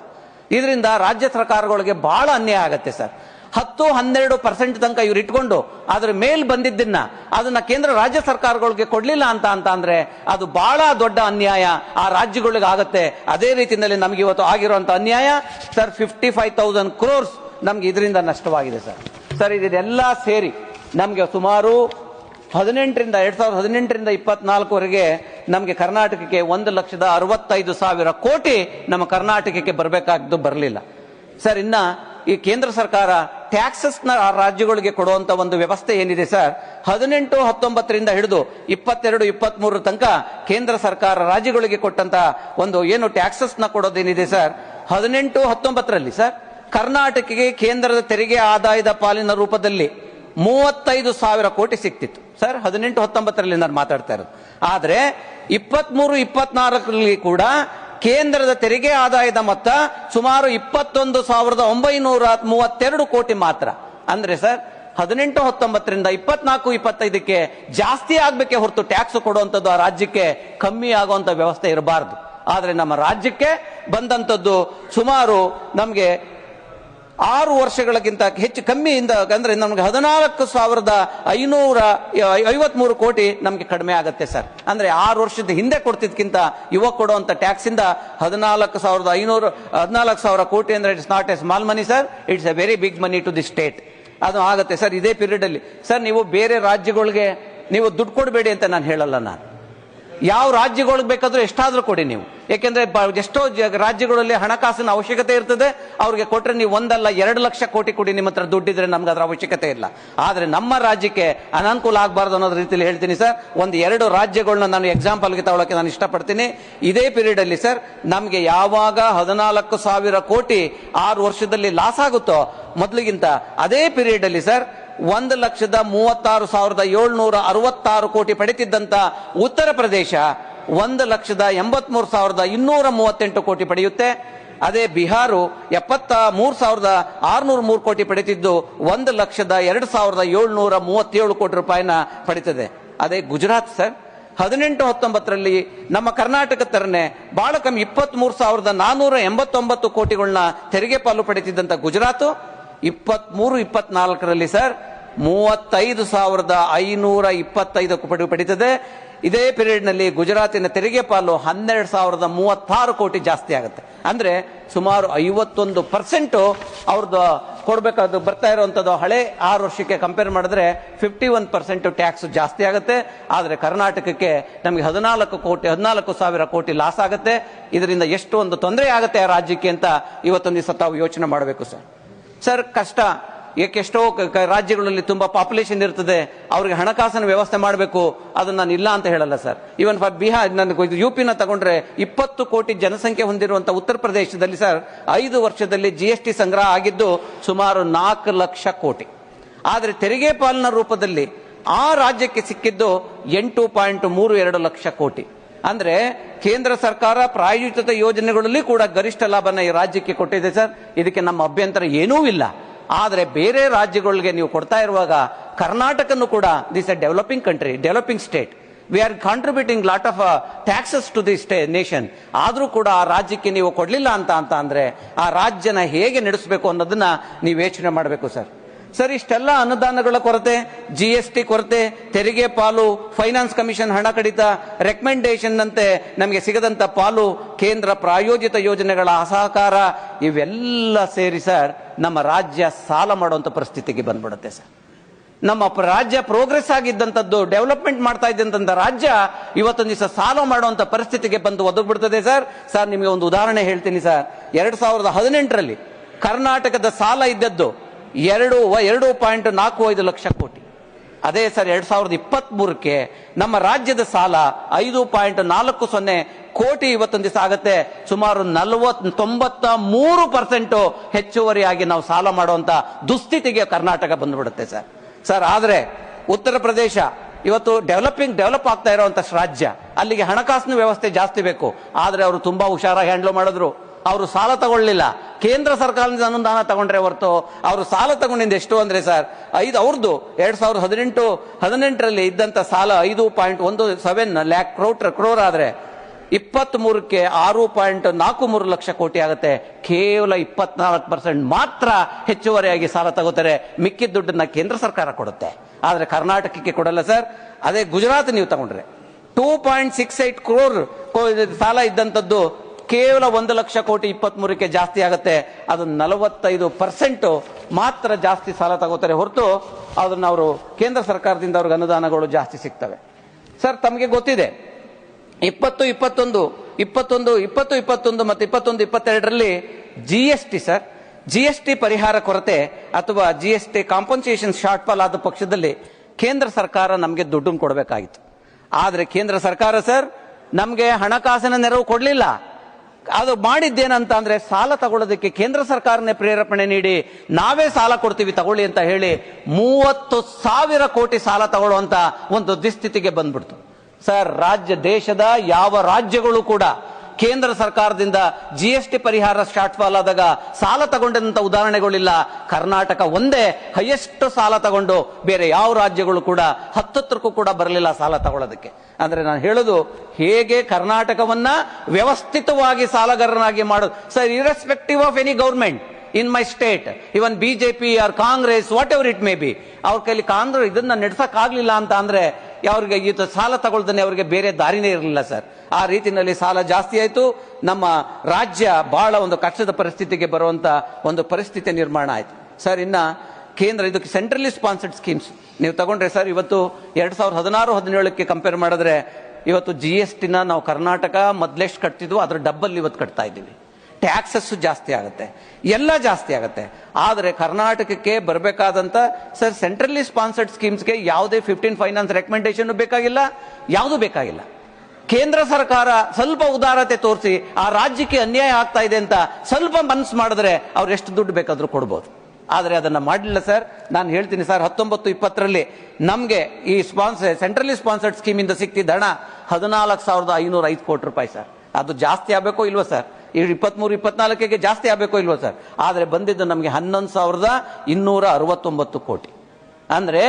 ಇದರಿಂದ ರಾಜ್ಯ ಸರ್ಕಾರಗಳಿಗೆ ಬಹಳ ಅನ್ಯಾಯ ಆಗತ್ತೆ ಸರ್. ಹತ್ತು ಹನ್ನೆರಡು ಪರ್ಸೆಂಟ್ ತನಕ ಇವ್ರು ಇಟ್ಕೊಂಡು ಅದ್ರ ಮೇಲ್ ಬಂದಿದ್ದನ್ನ ಅದನ್ನ ಕೇಂದ್ರ ರಾಜ್ಯ ಸರ್ಕಾರಗಳಿಗೆ ಕೊಡ್ಲಿಲ್ಲ ಅಂತ ಅಂತ ಅಂದ್ರೆ ಅದು ಬಹಳ ದೊಡ್ಡ ಅನ್ಯಾಯ. ಆ ರಾಜ್ಯಗಳಿಗೆ ಆಗತ್ತೆ. ಅದೇ ರೀತಿಯಲ್ಲಿ ನಮ್ಗೆ ಇವತ್ತು ಆಗಿರುವಂತ ಅನ್ಯಾಯ. Sir fifty five thousand crores ನಮ್ಗೆ ಇದರಿಂದ ನಷ್ಟವಾಗಿದೆ ಸರ್. ಸರ್ ಇದನ್ನೆಲ್ಲ ಸೇರಿ ನಮ್ಗೆ ಸುಮಾರು ಹದಿನೆಂಟರಿಂದ, ಎರಡ್ ಸಾವಿರದ ಹದಿನೆಂಟರಿಂದ ಇಪ್ಪತ್ನಾಲ್ಕುವರೆಗೆ ನಮಗೆ ಕರ್ನಾಟಕಕ್ಕೆ ಒಂದು ಲಕ್ಷದ ಅರವತ್ತೈದು ಸಾವಿರ ಕೋಟಿ ನಮ್ಮ ಕರ್ನಾಟಕಕ್ಕೆ ಬರಬೇಕಾದ್ದು ಬರಲಿಲ್ಲ. ಸರ್, ಇನ್ನ ಈ ಕೇಂದ್ರ ಸರ್ಕಾರ ಟ್ಯಾಕ್ಸಸ್ನ ಆ ರಾಜ್ಯಗಳಿಗೆ ಕೊಡುವಂತ ಒಂದು ವ್ಯವಸ್ಥೆ ಏನಿದೆ ಸರ್? ಹದಿನೆಂಟು, ಹತ್ತೊಂಬತ್ತರಿಂದ ಹಿಡಿದು ಇಪ್ಪತ್ತೆರಡು ಇಪ್ಪತ್ತ್ ಮೂರು ತನಕ ಕೇಂದ್ರ ಸರ್ಕಾರ ರಾಜ್ಯಗಳಿಗೆ ಕೊಟ್ಟಂತ ಒಂದು ಏನು ಟ್ಯಾಕ್ಸಸ್ನ ಕೊಡೋದೇನಿದೆ ಸರ್? ಹದಿನೆಂಟು, ಹತ್ತೊಂಬತ್ತರಲ್ಲಿ ಸರ್? ಕರ್ನಾಟಕಕ್ಕೆ ಕೇಂದ್ರದ ತೆರಿಗೆ ಆದಾಯದ ಪಾಲಿನ ರೂಪದಲ್ಲಿ ಮೂವತ್ತೈದು ಸಾವಿರ ಕೋಟಿ ಸಿಕ್ತಿತ್ತು. ಸರ್, ಹದಿನೆಂಟು, ಹತ್ತೊಂಬತ್ತರಲ್ಲಿ ನಾನು ಮಾತಾಡ್ತಾ ಇರೋದು. ಆದರೆ ಇಪ್ಪತ್ತ್ಮೂರು ಇಪ್ಪತ್ನಾಲ್ಕರಲ್ಲಿ ಕೂಡ ಕೇಂದ್ರದ ತೆರಿಗೆ ಆದಾಯದ ಮೊತ್ತ ಸುಮಾರು ಇಪ್ಪತ್ತೊಂದು ಸಾವಿರದ ಒಂಬೈನೂರ ಮೂವತ್ತೆರಡು ಕೋಟಿ ಮಾತ್ರ. ಅಂದ್ರೆ ಸರ್, ಹದಿನೆಂಟು ಹತ್ತೊಂಬತ್ತರಿಂದ ಇಪ್ಪತ್ನಾಲ್ಕು ಇಪ್ಪತ್ತೈದಕ್ಕೆ ಜಾಸ್ತಿ ಆಗ್ಬೇಕೆ ಹೊರತು ಟ್ಯಾಕ್ಸ್ ಕೊಡುವಂಥದ್ದು ಆ ರಾಜ್ಯಕ್ಕೆ ಕಮ್ಮಿ ಆಗುವಂತ ವ್ಯವಸ್ಥೆ ಇರಬಾರದು. ಆದರೆ ನಮ್ಮ ರಾಜ್ಯಕ್ಕೆ ಬಂದಂಥದ್ದು ಸುಮಾರು ನಮಗೆ ಆರು ವರ್ಷಗಳಿಗಿಂತ ಹೆಚ್ಚು ಕಮ್ಮಿಯಿಂದ ಅಂದ್ರೆ ನಮ್ಗೆ ಹದಿನಾಲ್ಕು ಸಾವಿರದ ಐನೂರ ಐವತ್ಮೂರು ಕೋಟಿ ನಮ್ಗೆ ಕಡಿಮೆ ಆಗುತ್ತೆ ಸರ್. ಅಂದ್ರೆ ಆರು ವರ್ಷದ ಹಿಂದೆ ಕೊಡ್ತಿದ್ಕಿಂತ ಇವಾಗ ಕೊಡುವಂತ ಟ್ಯಾಕ್ಸ್ ಇಂದ ಹದಿನಾಲ್ಕು ಸಾವಿರದ ಐನೂರು, ಹದಿನಾಲ್ಕು ಸಾವಿರ ಕೋಟಿ ಅಂದ್ರೆ it's not a small money sir, it's a very big money to the state. ಅದು ಆಗುತ್ತೆ ಸರ್, ಇದೇ ಪೀರಿಯಡ್ ಅಲ್ಲಿ. ಸರ್, ನೀವು ಬೇರೆ ರಾಜ್ಯಗಳಿಗೆ ನೀವು ದುಡ್ಡು ಕೊಡಬೇಡಿ ಅಂತ ನಾನು ಹೇಳಲ್ಲ ನಾನು. ಯಾವ ರಾಜ್ಯಗಳಿಗೆ ಬೇಕಾದ್ರೂ ಎಷ್ಟಾದ್ರೂ ಕೊಡಿ ನೀವು. ಯಾಕೆಂದ್ರೆ ಎಷ್ಟೋ ರಾಜ್ಯಗಳಲ್ಲಿ ಹಣಕಾಸಿನ ಅವಶ್ಯಕತೆ ಇರ್ತದೆ. ಅವ್ರಿಗೆ ಕೊಟ್ಟರೆ ನೀವು ಒಂದಲ್ಲ ಎರಡು ಲಕ್ಷ ಕೋಟಿ ಕೊಡಿ, ನಿಮ್ಮ ಹತ್ರ ದುಡ್ಡಿದ್ರೆ ನಮ್ಗೆ ಅದರ ಅವಶ್ಯಕತೆ ಇಲ್ಲ. ಆದ್ರೆ ನಮ್ಮ ರಾಜ್ಯಕ್ಕೆ ಅನಾನುಕೂಲ ಆಗಬಾರ್ದು ಅನ್ನೋದ್ ರೀತಿಯಲ್ಲಿ ಹೇಳ್ತೀನಿ ಸರ್. ಒಂದು ಎರಡು ರಾಜ್ಯಗಳನ್ನ ನಾನು ಎಕ್ಸಾಂಪಲ್ಗೆ ತಗೊಳಕ್ಕೆ ನಾನು ಇಷ್ಟಪಡ್ತೀನಿ. ಇದೇ ಪೀರಿಯಡ್ ಅಲ್ಲಿ ಸರ್, ನಮ್ಗೆ ಯಾವಾಗ ಹದಿನಾಲ್ಕು ಸಾವಿರ ಕೋಟಿ ಆರು ವರ್ಷದಲ್ಲಿ ಲಾಸ್ ಆಗುತ್ತೋ, ಮೊದಲಿಗಿಂತ ಅದೇ ಪೀರಿಯಡ್ ಅಲ್ಲಿ ಸರ್ ಒಂದು ಲಕ್ಷದ ಮೂವತ್ತಾರು ಸಾವಿರದ ಏಳ್ನೂರ ಅರವತ್ತಾರು ಕೋಟಿ ಪಡೆತಿದ್ದಂತ ಉತ್ತರ ಪ್ರದೇಶ ಒಂದು ಲಕ್ಷದ ಎಂಬತ್ಮೂರು ಸಾವಿರದ ಇನ್ನೂರ ಮೂವತ್ತೆಂಟು ಕೋಟಿ ಪಡೆಯುತ್ತೆ. ಅದೇ ಬಿಹಾರು ಎಪ್ಪತ್ತ ಮೂರು ಸಾವಿರದ ಆರ್ನೂರ ಮೂರು ಕೋಟಿ ಪಡೆತಿದ್ದು ಒಂದು ಲಕ್ಷದ ಎರಡು ಸಾವಿರದ ಏಳ್ನೂರ ಮೂವತ್ತೇಳು ಕೋಟಿ ರೂಪಾಯಿನ ಪಡೀತದೆ. ಅದೇ ಗುಜರಾತ್ ಸರ್. ಹದಿನೆಂಟು ಹತ್ತೊಂಬತ್ತರಲ್ಲಿ ನಮ್ಮ ಕರ್ನಾಟಕ ತರನೆ ಬಹಳ ಕಮ್ಮಿ ಇಪ್ಪತ್ತ್ ಮೂರು ಸಾವಿರದ ನಾನೂರ ಎಂಬತ್ತೊಂಬತ್ತು ಕೋಟಿಗಳನ್ನ ತೆರಿಗೆ ಪಾಲು ಪಡೆತಿದ್ದಂತ ಗುಜರಾತ್. ಇಪ್ಪತ್ತ್ ಮೂರು ಇಪ್ಪತ್ನಾಲ್ಕರಲ್ಲಿ ಸರ್, ಮೂವತ್ತೈದು ಸಾವಿರದ ಐನೂರ ಇಪ್ಪತ್ತೈದು ಕೋಟಿ ಪಡಿತದೆ. ಇದೇ ಪೀರಿಯಡ್ನಲ್ಲಿ ಗುಜರಾತಿನ ತೆರಿಗೆ ಪಾಲು ಹನ್ನೆರಡು ಸಾವಿರದ ಮೂವತ್ತಾರು ಕೋಟಿ ಜಾಸ್ತಿ ಆಗುತ್ತೆ. ಅಂದ್ರೆ ಸುಮಾರು ಐವತ್ತೊಂದು ಪರ್ಸೆಂಟು ಅವ್ರದ್ದು ಕೊಡಬೇಕಾದ್ದು ಬರ್ತಾ ಇರುವಂಥದ್ದು ಹಳೆ ಆರು ವರ್ಷಕ್ಕೆ ಕಂಪೇರ್ ಮಾಡಿದ್ರೆ ಫಿಫ್ಟಿ ಒನ್ ಪರ್ಸೆಂಟ್ ಟ್ಯಾಕ್ಸ್ ಜಾಸ್ತಿ ಆಗುತ್ತೆ. ಆದರೆ ಕರ್ನಾಟಕಕ್ಕೆ ನಮಗೆ ಹದಿನಾಲ್ಕು ಕೋಟಿ, ಹದಿನಾಲ್ಕು ಸಾವಿರ ಕೋಟಿ ಲಾಸ್ ಆಗುತ್ತೆ. ಇದರಿಂದ ಎಷ್ಟು ಒಂದು ತೊಂದರೆ ಆಗುತ್ತೆ ಆ ರಾಜ್ಯಕ್ಕೆ ಅಂತ ಇವತ್ತೊಂದು ದಿವಸ ತಾವು ಯೋಚನೆ ಮಾಡಬೇಕು ಸರ್. ಸರ್, ಕಷ್ಟ. ಏಕೆಷ್ಟೋ ರಾಜ್ಯಗಳಲ್ಲಿ ತುಂಬಾ ಪಾಪ್ಯುಲೇಷನ್ ಇರ್ತದೆ. ಅವ್ರಿಗೆ ಹಣಕಾಸಿನ ವ್ಯವಸ್ಥೆ ಮಾಡಬೇಕು. ಅದನ್ನ ನಾನು ಇಲ್ಲ ಅಂತ ಹೇಳಲ್ಲ, ಸರ್. ಇವನ್ ಫಾರ್ ಬಿಹಾರ್ ನನ್ನ ಯು ಪಿನ ತಗೊಂಡ್ರೆ ಇಪ್ಪತ್ತು ಕೋಟಿ ಜನಸಂಖ್ಯೆ ಹೊಂದಿರುವಂಥ ಉತ್ತರ ಪ್ರದೇಶದಲ್ಲಿ, ಸರ್, ಐದು ವರ್ಷದಲ್ಲಿ ಜಿ ಎಸ್ ಟಿ ಸಂಗ್ರಹ ಆಗಿದ್ದು ಸುಮಾರು ನಾಲ್ಕು ಲಕ್ಷ ಕೋಟಿ. ಆದರೆ ತೆರಿಗೆ ಪಾಲನ ರೂಪದಲ್ಲಿ ಆ ರಾಜ್ಯಕ್ಕೆ ಸಿಕ್ಕಿದ್ದು ಎಂಟು ಪಾಯಿಂಟ್ ಮೂರು ಎರಡು ಲಕ್ಷ ಕೋಟಿ. ಅಂದ್ರೆ ಕೇಂದ್ರ ಸರ್ಕಾರ ಪ್ರಾಯೋಜಿತ ಯೋಜನೆಗಳಲ್ಲಿ ಕೂಡ ಗರಿಷ್ಠ ಲಾಭನ ಈ ರಾಜ್ಯಕ್ಕೆ ಕೊಟ್ಟಿದೆ ಸರ್. ಇದಕ್ಕೆ ನಮ್ಮ ಅಭ್ಯಂತರ ಏನೂ ಇಲ್ಲ. ಆದರೆ ಬೇರೆ ರಾಜ್ಯಗಳಿಗೆ ನೀವು ಕೊಡ್ತಾ ಇರುವಾಗ ಕರ್ನಾಟಕನು ಕೂಡ this a developing country developing state we are contributing lot of taxes to the stay nation ಆದರೂ ಕೂಡ ಆ ರಾಜ್ಯಕ್ಕೆ ನೀವು ಕೊಡಲಿಲ್ಲ ಅಂತ ಅಂತ ಅಂದರೆ ಆ ರಾಜ್ಯನ ಹೇಗೆ ನಡೆಸಬೇಕು ಅನ್ನೋದನ್ನ ನೀವು ಯೋಚನೆ ಮಾಡಬೇಕು ಸರ್. ಸರ್, ಇಷ್ಟೆಲ್ಲ ಅನುದಾನಗಳ ಕೊರತೆ ಜಿ ಕೊರತೆ, ತೆರಿಗೆ ಪಾಲು ಫೈನಾನ್ಸ್ ಕಮಿಷನ್ ಹಣ ಕಡಿತ ರೆಕಮೆಂಡೇಶನ್ ಅಂತೆ ನಮಗೆ ಸಿಗದಂತ ಪಾಲು, ಕೇಂದ್ರ ಪ್ರಾಯೋಜಿತ ಯೋಜನೆಗಳ ಅಸಹಕಾರ, ಇವೆಲ್ಲ ಸೇರಿ ಸರ್, ನಮ್ಮ ರಾಜ್ಯ ಸಾಲ ಮಾಡುವಂತ ಪರಿಸ್ಥಿತಿಗೆ ಬಂದ್ಬಿಡುತ್ತೆ ಸರ್. ನಮ್ಮ ರಾಜ್ಯ ಪ್ರೋಗ್ರೆಸ್ ಆಗಿದ್ದಂಥದ್ದು ಡೆವಲಪ್ಮೆಂಟ್ ಮಾಡ್ತಾ ಇದ್ದಂತ ರಾಜ್ಯ ಇವತ್ತೊಂದು ದಿವಸ ಸಾಲ ಮಾಡುವಂತ ಪರಿಸ್ಥಿತಿಗೆ ಬಂದು ಒದಗಿಬಿಡ್ತದೆ ಸರ್. ಸರ್, ನಿಮಗೆ ಒಂದು ಉದಾಹರಣೆ ಹೇಳ್ತೀನಿ ಸರ್. ಎರಡು ಸಾವಿರದ ಕರ್ನಾಟಕದ ಸಾಲ ಇದ್ದದ್ದು ಎರಡು ಎರಡು ಪಾಯಿಂಟ್ ನಾಲ್ಕು ಐದು ಲಕ್ಷ ಕೋಟಿ. ಅದೇ ಸರ್, ಎರಡ್ ಸಾವಿರದ ಇಪ್ಪತ್ತ್ ಮೂರಕ್ಕೆ ನಮ್ಮ ರಾಜ್ಯದ ಸಾಲ ಐದು ಪಾಯಿಂಟ್ ನಾಲ್ಕು ಸೊನ್ನೆ ಕೋಟಿ ಇವತ್ತೊಂದು ದಿವಸ ಆಗುತ್ತೆ. ಸುಮಾರು ನಲವತ್ ತೊಂಬತ್ತ ಮೂರು ಪರ್ಸೆಂಟ್ ಹೆಚ್ಚುವರಿಯಾಗಿ ನಾವು ಸಾಲ ಮಾಡುವಂತ ದುಸ್ಥಿತಿಗೆ ಕರ್ನಾಟಕ ಬಂದ್ಬಿಡುತ್ತೆ ಸರ್. ಸರ್, ಆದ್ರೆ ಉತ್ತರ ಪ್ರದೇಶ, ಇವತ್ತು ಡೆವಲಪಿಂಗ್ ಡೆವಲಪ್ ಆಗ್ತಾ ಇರುವಂತ ರಾಜ್ಯ, ಅಲ್ಲಿಗೆ ಹಣಕಾಸಿನ ವ್ಯವಸ್ಥೆ ಜಾಸ್ತಿ ಬೇಕು. ಆದ್ರೆ ಅವರು ತುಂಬಾ ಹುಷಾರಾಗಿ ಹ್ಯಾಂಡಲ್ ಮಾಡಿದ್ರು. ಅವರು ಸಾಲ ತಗೊಳ್ಳಿಲ್ಲ. ಕೇಂದ್ರ ಸರ್ಕಾರದಿಂದ ಅನುದಾನ ತಗೊಂಡ್ರೆ ಹೊರತು ಅವರು ಸಾಲ ತಗೊಂಡಿದ್ದು ಎಷ್ಟು ಅಂದ್ರೆ ಸರ್, ಐದು ಅವ್ರದ್ದು ಎರಡ್ ಸಾವಿರದ ಹದಿನೆಂಟು, ಹದಿನೆಂಟರಲ್ಲಿ ಇದ್ದಂತ ಸಾಲ ಐದು ಪಾಯಿಂಟ್ ಒಂದು ಸೆವೆನ್ ಲ್ಯಾಕ್ ಕ್ರೋಟ್ ಕ್ರೋರ್ ಆದ್ರೆ ಇಪ್ಪತ್ತ್ ಮೂರಕ್ಕೆ ಆರು ಪಾಯಿಂಟ್ ನಾಲ್ಕು ಮೂರು ಲಕ್ಷ ಕೋಟಿ ಆಗುತ್ತೆ. ಕೇವಲ ಇಪ್ಪತ್ನಾಲ್ಕು ಪರ್ಸೆಂಟ್ ಮಾತ್ರ ಹೆಚ್ಚುವರಿಯಾಗಿ ಸಾಲ ತಗೋತಾರೆ. ಮಿಕ್ಕಿದ ದುಡ್ಡನ್ನ ಕೇಂದ್ರ ಸರ್ಕಾರ ಕೊಡುತ್ತೆ. ಆದ್ರೆ ಕರ್ನಾಟಕಕ್ಕೆ ಕೊಡಲ್ಲ ಸರ್. ಅದೇ ಗುಜರಾತ್ ನೀವು ತಗೊಂಡ್ರೆ. Two point six eight crore ಸಾಲ ಇದ್ದಂಥದ್ದು ಕೇವಲ ಒಂದು ಲಕ್ಷ ಕೋಟಿ ಇಪ್ಪತ್ತ್ ಮೂರಕ್ಕೆ ಜಾಸ್ತಿ ಆಗುತ್ತೆ. ಅದು ನಲವತ್ತೈದು ಪರ್ಸೆಂಟ್ ಮಾತ್ರ ಜಾಸ್ತಿ ಸಾಲ ತಗೋತಾರೆ ಹೊರತು ಅದನ್ನ ಅವರು ಕೇಂದ್ರ ಸರ್ಕಾರದಿಂದ ಅವ್ರಿಗೆ ಅನುದಾನಗಳು ಜಾಸ್ತಿ ಸಿಗ್ತವೆ. ಸರ್, ತಮಗೆ ಗೊತ್ತಿದೆ. ಇಪ್ಪತ್ತು, ಇಪ್ಪತ್ತೊಂದು ಇಪ್ಪತ್ತೊಂದು, ಇಪ್ಪತ್ತು, ಇಪ್ಪತ್ತೊಂದು ಮತ್ತು ಇಪ್ಪತ್ತೊಂದು, ಇಪ್ಪತ್ತೆರಡರಲ್ಲಿ G S T sir. G S T ಪರಿಹಾರ ಕೊರತೆ ಅಥವಾ G S T compensation shortfall ಆದ ಪಕ್ಷದಲ್ಲಿ ಕೇಂದ್ರ ಸರ್ಕಾರ ನಮಗೆ ದುಡ್ಡನ್ನು ಕೊಡಬೇಕಾಗಿತ್ತು. ಆದರೆ ಕೇಂದ್ರ ಸರ್ಕಾರ ಸರ್, ನಮಗೆ ಹಣಕಾಸಿನ ನೆರವು ಕೊಡಲಿಲ್ಲ. ಅದು ಮಾಡಿದ್ದೇನಂತ ಅಂದ್ರೆ ಸಾಲ ತಗೊಳ್ಳೋದಕ್ಕೆ ಕೇಂದ್ರ ಸರ್ಕಾರನೇ ಪ್ರೇರೇಪಣೆ ನೀಡಿ, ನಾವೇ ಸಾಲ ಕೊಡ್ತೀವಿ, ತಗೊಳ್ಳಿ ಅಂತ ಹೇಳಿ ಮೂವತ್ತು ಸಾವಿರ ಕೋಟಿ ಸಾಲ ತಗೊಳ್ಳುವಂತ ಒಂದು ದುಸ್ಥಿತಿಗೆ ಬಂದ್ಬಿಡ್ತು. ಸರ್, ರಾಜ್ಯ ದೇಶದ ಯಾವ ರಾಜ್ಯಗಳು ಕೂಡ ಕೇಂದ್ರ ಸರ್ಕಾರದಿಂದ ಜಿ ಎಸ್ ಟಿ ಪರಿಹಾರ ಶಾರ್ಟ್ ಫಾಲ್ ಆದಾಗ ಸಾಲ ತಗೊಂಡಂತ ಉದಾಹರಣೆಗಳಿಲ್ಲ. ಕರ್ನಾಟಕ ಒಂದೇ ಹೈಯೆಸ್ಟ್ ಸಾಲ ತಗೊಂಡು ಬೇರೆ ಯಾವ ರಾಜ್ಯಗಳು ಕೂಡ ಹತ್ತತ್ರಕ್ಕೂ ಕೂಡ ಬರಲಿಲ್ಲ ಸಾಲ ತಗೊಳ್ಳೋದಕ್ಕೆ. ಅಂದ್ರೆ ನಾನು ಹೇಳೋದು ಹೇಗೆ ಕರ್ನಾಟಕವನ್ನ ವ್ಯವಸ್ಥಿತವಾಗಿ ಸಾಲಗಾರನಾಗಿ ಮಾಡೋದು sir irrespective of any government in my state, even BJP or Congress whatever it may be ಅವ್ರ ಕೈಲಿ ಕಾಂಗ್ರೆಸ್ ಇದನ್ನ ನಡೆಸಕ್ ಆಗ್ಲಿಲ್ಲ ಅಂತ ಅಂದ್ರೆ ಅವ್ರಿಗೆ ಇದು ಸಾಲ ತಗೊಳ್ತಾನೆ ಅವರಿಗೆ ಬೇರೆ ದಾರಿನೇ ಇರಲಿಲ್ಲ ಸರ್. ಆ ರೀತಿನಲ್ಲಿ ಸಾಲ ಜಾಸ್ತಿ ಆಯ್ತು. ನಮ್ಮ ರಾಜ್ಯ ಬಹಳ ಒಂದು ಕಷ್ಟದ ಪರಿಸ್ಥಿತಿಗೆ ಬರುವಂತ ಒಂದು ಪರಿಸ್ಥಿತಿ ನಿರ್ಮಾಣ ಆಯ್ತು. ಸರ್, ಇನ್ನ ಕೇಂದ್ರ ಇದಕ್ಕೆ ಸೆಂಟ್ರಲಿ ಸ್ಪಾನ್ಸರ್ಡ್ ಸ್ಕೀಮ್ಸ್ ನೀವು ತಗೊಂಡ್ರೆ ಸರ್, ಇವತ್ತು ಎರಡ್ ಸಾವಿರದ ಹದಿನಾರು, ಹದಿನೇಳಕ್ಕೆ ಕಂಪೇರ್ ಮಾಡಿದ್ರೆ ಇವತ್ತು ಜಿ ಎಸ್ ಟಿನ ನಾವು ಕರ್ನಾಟಕ ಮೊದ್ಲೆಷ್ಟು ಕಟ್ತಿದ್ವು, ಅದ್ರ ಡಬ್ಬಲ್ ಇವತ್ತು ಕಟ್ತಾ ಇದ್ದೀವಿ. ಟ್ಯಾಕ್ಸಸ್ ಜಾಸ್ತಿ ಆಗುತ್ತೆ. ಎಲ್ಲ ಜಾಸ್ತಿ ಆಗುತ್ತೆ. ಆದರೆ ಕರ್ನಾಟಕಕ್ಕೆ ಬರಬೇಕಾದಂತ ಸರ್ ಸೆಂಟ್ರಲಿ ಸ್ಪಾನ್ಸರ್ಡ್ ಸ್ಕೀಮ್ಸ್ಗೆ ಯಾವುದೇ ಫಿಫ್ಟೀನ್ ಫೈನಾನ್ಸ್ ರೆಕಮೆಂಡೇಶನ್ ಬೇಕಾಗಿಲ್ಲ. ಯಾವುದು ಬೇಕಾಗಿಲ್ಲ. ಕೇಂದ್ರ ಸರ್ಕಾರ ಸ್ವಲ್ಪ ಉದಾರತೆ ತೋರಿಸಿ, ಆ ರಾಜ್ಯಕ್ಕೆ ಅನ್ಯಾಯ ಆಗ್ತಾ ಇದೆ ಅಂತ ಸ್ವಲ್ಪ ಮನಸ್ಸು ಮಾಡಿದ್ರೆ ಅವ್ರು ಎಷ್ಟು ದುಡ್ಡು ಬೇಕಾದರೂ ಕೊಡ್ಬೋದು. ಆದರೆ ಅದನ್ನು ಮಾಡಲಿಲ್ಲ ಸರ್ ನಾನು ಹೇಳ್ತೀನಿ ಸರ್ ಹತ್ತೊಂಬತ್ತು ಇಪ್ಪತ್ತರಲ್ಲಿ ನಮಗೆ ಈ ಸ್ಪಾನ್ಸರ್ ಸೆಂಟ್ರಲಿ ಸ್ಪಾನ್ಸರ್ಡ್ ಸ್ಕೀಮಿಂದ ಸಿಕ್ತಿದ್ದ ಹಣ ಹದಿನಾಲ್ಕು ಸಾವಿರದ ಐನೂರ ಐದು ಕೋಟಿ ರೂಪಾಯಿ ಸರ್ ಅದು ಜಾಸ್ತಿ ಆಗಬೇಕೋ ಇಲ್ವೋ ಸರ್ ಈ ಇಪ್ಪತ್ಮೂರು ಇಪ್ಪತ್ನಾಲ್ಕಿಗೆ ಜಾಸ್ತಿ ಆಗಬೇಕು ಇಲ್ವೋ ಸರ್? ಆದರೆ ಬಂದಿದ್ದು ನಮಗೆ ಹನ್ನೊಂದು ಸಾವಿರದ ಇನ್ನೂರ ಅರವತ್ತೊಂಬತ್ತು ಕೋಟಿ. ಅಂದರೆ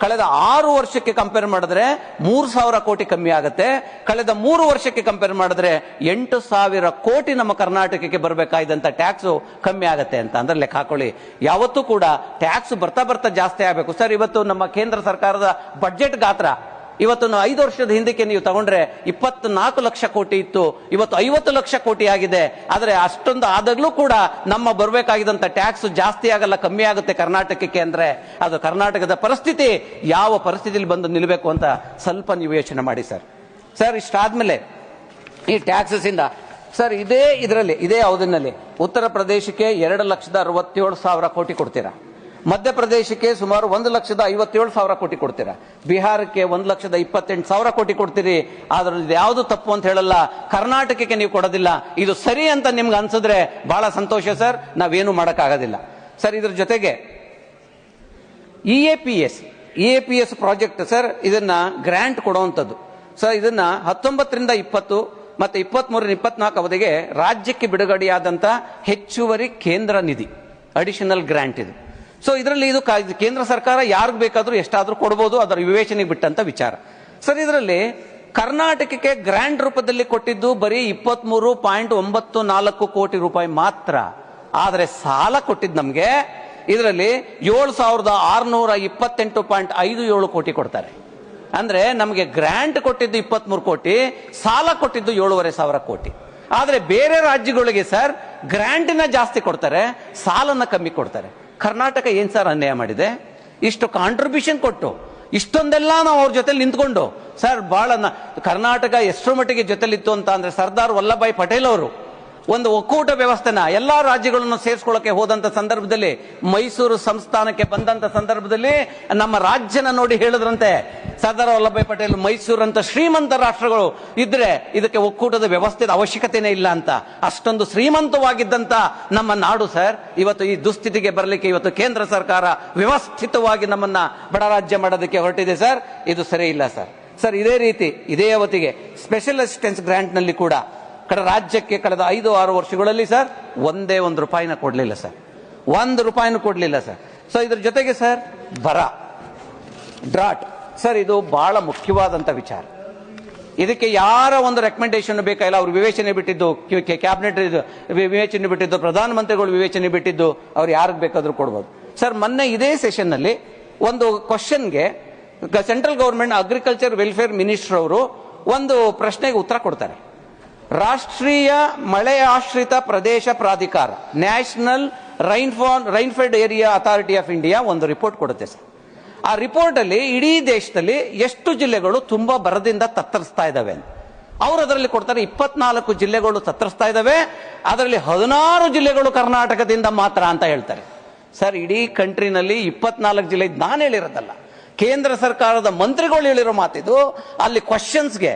ಕಳೆದ ಆರು ವರ್ಷಕ್ಕೆ ಕಂಪೇರ್ ಮಾಡಿದ್ರೆ ಮೂರು ಸಾವಿರ ಕೋಟಿ ಕಮ್ಮಿ ಆಗುತ್ತೆ. ಕಳೆದ ಮೂರು ವರ್ಷಕ್ಕೆ ಕಂಪೇರ್ ಮಾಡಿದ್ರೆ ಎಂಟು ಸಾವಿರ ಕೋಟಿ ನಮ್ಮ ಕರ್ನಾಟಕಕ್ಕೆ ಬರಬೇಕಾದಂಥ ಟ್ಯಾಕ್ಸು ಕಮ್ಮಿ ಆಗುತ್ತೆ ಅಂತ. ಅಂದ್ರೆ ಲೆಕ್ಕ ಹಾಕೊಳ್ಳಿ. ಯಾವತ್ತೂ ಕೂಡ ಟ್ಯಾಕ್ಸ್ ಬರ್ತಾ ಬರ್ತಾ ಜಾಸ್ತಿ ಆಗಬೇಕು. ಸರ್, ಇವತ್ತು ನಮ್ಮ ಕೇಂದ್ರ ಸರ್ಕಾರದ ಬಡ್ಜೆಟ್ ಗಾತ್ರ ಇವತ್ತು ಐದು ವರ್ಷದ ಹಿಂದಕ್ಕೆ ನೀವು ತಗೊಂಡ್ರೆ ಇಪ್ಪತ್ನಾಲ್ಕು ಲಕ್ಷ ಕೋಟಿ ಇತ್ತು. ಇವತ್ತು ಐವತ್ತು ಲಕ್ಷ ಕೋಟಿ ಆಗಿದೆ. ಆದರೆ ಅಷ್ಟೊಂದು ಆದಾಗಲೂ ಕೂಡ ನಮ್ಮ ಬರಬೇಕಾಗಿದ್ದಂಥ ಟ್ಯಾಕ್ಸ್ ಜಾಸ್ತಿ ಆಗಲ್ಲ, ಕಮ್ಮಿ ಆಗುತ್ತೆ ಕರ್ನಾಟಕಕ್ಕೆ ಅಂದ್ರೆ. ಅದು ಕರ್ನಾಟಕದ ಪರಿಸ್ಥಿತಿ ಯಾವ ಪರಿಸ್ಥಿತಿಯಲ್ಲಿ ಬಂದು ನಿಲ್ಲಬೇಕು ಅಂತ ಸ್ವಲ್ಪ ನೀವು ಯೋಚನೆ ಮಾಡಿ ಸರ್. ಸರ್, ಇಷ್ಟಾದ್ಮೇಲೆ ಈ ಟ್ಯಾಕ್ಸಸ್ ಇಂದ ಸರ್, ಇದೇ ಇದರಲ್ಲಿ, ಇದೇ ಅವಧಿನಲ್ಲಿ ಉತ್ತರ ಪ್ರದೇಶಕ್ಕೆ ಎರಡು ಲಕ್ಷದ ಅರವತ್ತೇಳು ಸಾವಿರ ಕೋಟಿ ಕೊಡ್ತೀರಾ? ಮಧ್ಯಪ್ರದೇಶಕ್ಕೆ ಸುಮಾರು ಒಂದು ಲಕ್ಷದ ಐವತ್ತೇಳು ಸಾವಿರ ಕೋಟಿ ಕೊಡ್ತೀರಾ? ಬಿಹಾರಕ್ಕೆ ಒಂದು ಲಕ್ಷದ ಇಪ್ಪತ್ತೆಂಟು ಸಾವಿರ ಕೋಟಿ ಕೊಡ್ತೀರಿ. ಅದರಲ್ಲಿ ಯಾವುದು ತಪ್ಪು ಅಂತ ಹೇಳಲ್ಲ. ಕರ್ನಾಟಕಕ್ಕೆ ನೀವು ಕೊಡೋದಿಲ್ಲ. ಇದು ಸರಿ ಅಂತ ನಿಮ್ಗೆ ಅನ್ಸಿದ್ರೆ ಬಹಳ ಸಂತೋಷ ಸರ್. ನಾವೇನು ಮಾಡೋಕ್ಕಾಗೋದಿಲ್ಲ. ಸರ್, ಇದ್ರ ಜೊತೆಗೆ E A P S E A P S project sir, ಇದನ್ನ ಗ್ರ್ಯಾಂಟ್ ಕೊಡುವಂಥದ್ದು ಸರ್, ಇದನ್ನ ಹತ್ತೊಂಬತ್ತರಿಂದ ಇಪ್ಪತ್ತು ಮತ್ತೆ ಇಪ್ಪತ್ಮೂರರಿಂದ ಇಪ್ಪತ್ನಾಲ್ಕು ಅವಧಿಗೆ ರಾಜ್ಯಕ್ಕೆ ಬಿಡುಗಡೆಯಾದಂಥ ಹೆಚ್ಚುವರಿ ಕೇಂದ್ರ ನಿಧಿ ಅಡಿಷನಲ್ ಗ್ರಾಂಟ್ ಇದು. ಸೊ ಇದರಲ್ಲಿ ಇದು ಕೇಂದ್ರ ಸರ್ಕಾರ ಯಾರಿಗೆ ಬೇಕಾದರೂ ಎಷ್ಟಾದರೂ ಕೊಡ್ಬೋದು, ಅದರ ವಿವೇಚನೆಗೆ ಬಿಟ್ಟಂತ ವಿಚಾರ. ಸರ್, ಇದರಲ್ಲಿ ಕರ್ನಾಟಕಕ್ಕೆ ಗ್ರ್ಯಾಂಡ್ ರೂಪದಲ್ಲಿ ಕೊಟ್ಟಿದ್ದು ಬರೀ ಇಪ್ಪತ್ಮೂರು ಪಾಯಿಂಟ್ ಒಂಬತ್ತು ನಾಲ್ಕು ಕೋಟಿ ರೂಪಾಯಿ ಮಾತ್ರ. ಆದರೆ ಸಾಲ ಕೊಟ್ಟಿದ್ದು ನಮಗೆ ಇದರಲ್ಲಿ ಏಳು ಸಾವಿರದ ಆರುನೂರ ಇಪ್ಪತ್ತೆಂಟು ಪಾಯಿಂಟ್ ಐದು ಏಳು ಕೋಟಿ ಕೊಡ್ತಾರೆ. ಅಂದರೆ ನಮಗೆ ಗ್ರ್ಯಾಂಟ್ ಕೊಟ್ಟಿದ್ದು ಇಪ್ಪತ್ಮೂರು ಕೋಟಿ, ಸಾಲ ಕೊಟ್ಟಿದ್ದು ಏಳೂವರೆ ಸಾವಿರ ಕೋಟಿ. ಆದರೆ ಬೇರೆ ರಾಜ್ಯಗಳಿಗೆ ಸರ್, ಗ್ರ್ಯಾಂಟ್ನ ಜಾಸ್ತಿ ಕೊಡ್ತಾರೆ, ಸಾಲನ ಕಮ್ಮಿ ಕೊಡ್ತಾರೆ. ಕರ್ನಾಟಕ ಏನ್ ಸರ್ ಅನ್ಯಾಯ ಮಾಡಿದೆ? ಇಷ್ಟು ಕಾಂಟ್ರಿಬ್ಯೂಷನ್ ಕೊಟ್ಟು, ಇಷ್ಟೊಂದೆಲ್ಲ ನಾವು ಅವ್ರ ಜೊತೆ ನಿಂತ್ಕೊಂಡು, ಸರ್ ಭಾಳ ಕರ್ನಾಟಕ ಎಷ್ಟರ ಮಟ್ಟಿಗೆ ಜೊತೆಲಿತ್ತು ಅಂತ ಅಂದರೆ ಸರ್ದಾರ್ ವಲ್ಲಭಾಯಿ ಪಟೇಲ್ ಅವರು. ಒಂದು ಒಕ್ಕೂಟ ವ್ಯವಸ್ಥೆನ ಎಲ್ಲಾ ರಾಜ್ಯಗಳನ್ನು ಸೇರಿಸ್ಕೊಳ್ಳೋಕೆ ಹೋದಂತ ಸಂದರ್ಭದಲ್ಲಿ ಮೈಸೂರು ಸಂಸ್ಥಾನಕ್ಕೆ ಬಂದಂತ ಸಂದರ್ಭದಲ್ಲಿ ನಮ್ಮ ರಾಜ್ಯನ ನೋಡಿ ಹೇಳಿದ್ರಂತೆ ಸರ್ದಾರ್ ವಲ್ಲಭಾಯ್ ಪಟೇಲ್ ಮೈಸೂರು ಅಂತ ಶ್ರೀಮಂತ ರಾಷ್ಟ್ರಗಳು ಇದ್ರೆ ಇದಕ್ಕೆ ಒಕ್ಕೂಟದ ವ್ಯವಸ್ಥೆದ ಅವಶ್ಯಕತೆನೇ ಇಲ್ಲ ಅಂತ. ಅಷ್ಟೊಂದು ಶ್ರೀಮಂತವಾಗಿದ್ದಂತ ನಮ್ಮ ನಾಡು, ಸರ್, ಇವತ್ತು ಈ ದುಸ್ಥಿತಿಗೆ ಬರಲಿಕ್ಕೆ ಇವತ್ತು ಕೇಂದ್ರ ಸರ್ಕಾರ ವ್ಯವಸ್ಥಿತವಾಗಿ ನಮ್ಮನ್ನ ಬಡ ರಾಜ್ಯ ಮಾಡೋದಕ್ಕೆ ಹೊರಟಿದೆ, ಸರ್. ಇದು ಸರಿ ಇಲ್ಲ, ಸರ್. ಸರ್, ಇದೇ ರೀತಿ, ಇದೇ ಅವತ್ತಿಗೆ ಸ್ಪೆಷಲ್ ಅಸಿಸ್ಟೆನ್ಸ್ ಗ್ರಾಂಟ್ನಲ್ಲಿ ಕೂಡ ಕಡೆ ರಾಜ್ಯಕ್ಕೆ ಕಳೆದ ಐದು, ಆರು ವರ್ಷಗಳಲ್ಲಿ, ಸರ್, ಒಂದೇ ಒಂದು ರೂಪಾಯಿನ ಕೊಡಲಿಲ್ಲ, ಸರ್. ಒಂದು ರೂಪಾಯಿನೂ ಕೊಡಲಿಲ್ಲ, ಸರ್. ಸೊ ಇದ್ರ ಜೊತೆಗೆ, ಸರ್, ಬರ. ಡ್ರಾಟ್. ಸರ್, ಇದು ಬಹಳ ಮುಖ್ಯವಾದಂಥ ವಿಚಾರ. ಇದಕ್ಕೆ ಯಾರ ಒಂದು ರೆಕಮೆಂಡೇಶನ್ ಬೇಕಾಗಿಲ್ಲ ಅವ್ರು ವಿವೇಚನೆ ಬಿಟ್ಟಿದ್ದು ಕ್ಯಾಬಿನೆಟ್ ವಿವೇಚನೆ ಬಿಟ್ಟಿದ್ದು, ಪ್ರಧಾನಮಂತ್ರಿಗಳು ವಿವೇಚನೆ ಬಿಟ್ಟಿದ್ದು, ಅವ್ರು ಯಾರಿಗೆ ಬೇಕಾದರೂ ಕೊಡ್ಬೋದು. ಸರ್, ಮೊನ್ನೆ ಇದೇ ಸೆಷನ್ನಲ್ಲಿ ಒಂದು ಕ್ವಶನ್ಗೆ central government agriculture welfare minister ಅವರು ಒಂದು ಪ್ರಶ್ನೆಗೆ ಉತ್ತರ ಕೊಡ್ತಾರೆ. ರಾಷ್ಟ್ರೀಯ ಮಳೆ ಆಶ್ರಿತ ಪ್ರದೇಶ ಪ್ರಾಧಿಕಾರ national rainfall rainfed area authority of India ಒಂದು ರಿಪೋರ್ಟ್ ಕೊಡುತ್ತೆ, ಸರ್. ಆ ರಿಪೋರ್ಟ್ ಅಲ್ಲಿ ಇಡೀ ದೇಶದಲ್ಲಿ ಎಷ್ಟು ಜಿಲ್ಲೆಗಳು ತುಂಬಾ ಬರದಿಂದ ತತ್ತರಿಸ್ತಾ ಇದಾವೆ ಅವರು ಅದರಲ್ಲಿ ಕೊಡ್ತಾರೆ ಇಪ್ಪತ್ನಾಲ್ಕು ಜಿಲ್ಲೆಗಳು ತತ್ತರಿಸ್ತಾ ಇದಾವೆ ಅದರಲ್ಲಿ ಹದಿನಾರು ಜಿಲ್ಲೆಗಳು ಕರ್ನಾಟಕದಿಂದ ಮಾತ್ರ ಅಂತ ಹೇಳ್ತಾರೆ. ಸರ್, ಇಡೀ ಕಂಟ್ರಿನಲ್ಲಿ ಇಪ್ಪತ್ನಾಲ್ಕು ಜಿಲ್ಲೆ ನಾನು ಹೇಳಿರೋದಲ್ಲ. ಕೇಂದ್ರ ಸರ್ಕಾರದ ಮಂತ್ರಿಗಳು ಹೇಳಿರೋ ಮಾತಿದು, ಅಲ್ಲಿ ಕ್ವಶನ್ಸ್ಗೆ